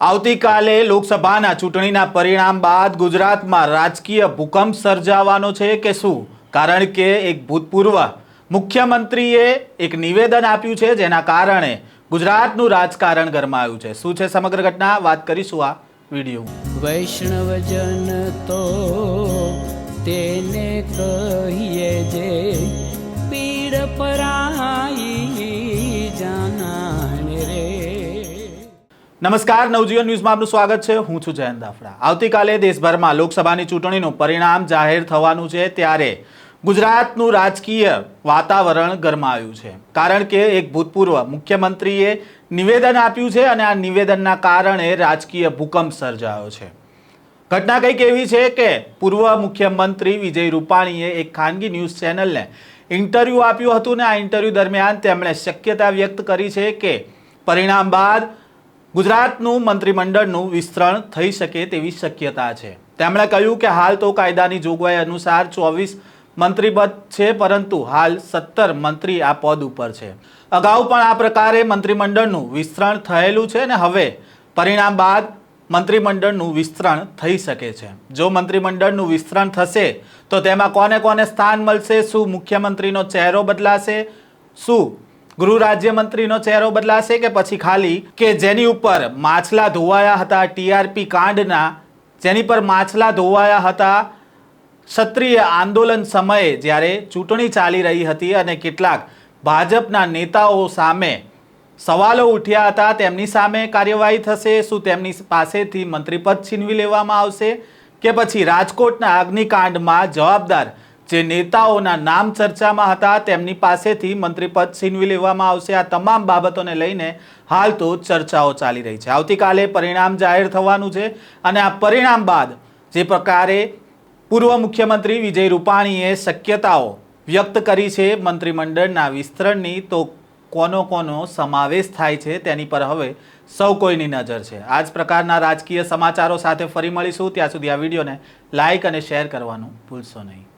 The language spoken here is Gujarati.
આવતીકાલે લોકસભાના ચૂંટણીના પરિણામ બાદ ગુજરાતમાં રાજકીય ભૂકંપ સર્જાવાનો છે કે શું? કારણ કે એક ભૂતપૂર્વ મુખ્યમંત્રીએ એક નિવેદન આપ્યું છે જેના કારણે ગુજરાતનું રાજકારણ ગરમાયું છે. શું છે સમગ્ર ઘટના? વાત કરીશું આ વીડિયો વૈષ્ણવજન તો તેને કહીએ જે પીડ પરાઈ નમસ્કાર, નવજીવન ન્યૂઝમાં આપનું સ્વાગત છે. હું છું જયંત દાફડા. આવતીકાલે દેશભરમાં લોકસભાની ચૂંટણીનું પરિણામ જાહેર થવાનું છે ત્યારે ગુજરાતનું રાજકીય વાતાવરણ ગરમાયું છે. કારણ કે એક ભૂતપૂર્વ મુખ્યમંત્રીએ નિવેદન આપ્યું છે અને આ નિવેદનના કારણે રાજકીય ભૂકંપ સર્જાયો છે. ઘટના કંઈક એવી છે કે પૂર્વ મુખ્યમંત્રી વિજય રૂપાણીએ એક ખાનગી ન્યૂઝ ચેનલને ઇન્ટરવ્યૂ આપ્યું હતું ને આ ઇન્ટરવ્યૂ દરમિયાન તેમણે શક્યતા વ્યક્ત કરી છે કે પરિણામ બાદ ગુજરાતનું મંત્રીમંડળનું વિસ્તરણ થઈ શકે તેવી શક્યતા છે. તેમણે કહ્યું કે હાલ તો કાયદાની જોગવાઈ અનુસાર ચોવીસ મંત્રીપદ છે, પરંતુ હાલ સત્તર મંત્રી આ પદ ઉપર છે. અગાઉ પણ આ પ્રકારે મંત્રીમંડળનું વિસ્તરણ થયેલું છે ને હવે પરિણામ બાદ મંત્રીમંડળનું વિસ્તરણ થઈ શકે છે. જો મંત્રીમંડળનું વિસ્તરણ થશે, તો તેમાં કોને કોને સ્થાન મળશે, શું મુખ્યમંત્રીનો ચહેરો બદલાશે, શું ગૃહ રાજ્યમંત્રીનો ચહેરો બદલાશે કે પછી ખાલી? કે જેની ઉપર માછલા ધોવાયા હતા ટીઆરપી કાંડના? જેની પર માછલા ધોવાયા હતા? ક્ષત્રિય આંદોલન સમયે જ્યારે ચૂંટણી ચાલી રહી હતી અને કેટલાક ભાજપના નેતાઓ સામે સવાલો ઉઠ્યા હતા, તેમની સામે કાર્યવાહી થશે? શું તેમની પાસેથી મંત્રીપદ છીનવી લેવામાં આવશે? કે પછી રાજકોટના અગ્નિકાંડમાં જવાબદાર જે નેતાઓના નામ ચર્ચામાં હતા, તેમની પાસેથી મંત્રીપદ છીનવી લેવામાં આવશે. આ તમામ બાબતોને લઈને હાલ તો ચર્ચાઓ ચાલી રહી છે. આવતીકાલે પરિણામ જાહેર થવાનું છે અને આ પરિણામ બાદ જે પ્રકારે પૂર્વ મુખ્યમંત્રી વિજય રૂપાણીએ શક્યતાઓ વ્યક્ત કરી છે મંત્રીમંડળના વિસ્તરણની, તો કોનો કોનો સમાવેશ થાય છે તેની પર હવે સૌ કોઈની નજર છે. આ જ પ્રકારના રાજકીય સમાચારો સાથે ફરી મળીશું. ત્યાં સુધી આ વિડીયોને લાઇક અને શેર કરવાનું ભૂલશો નહીં.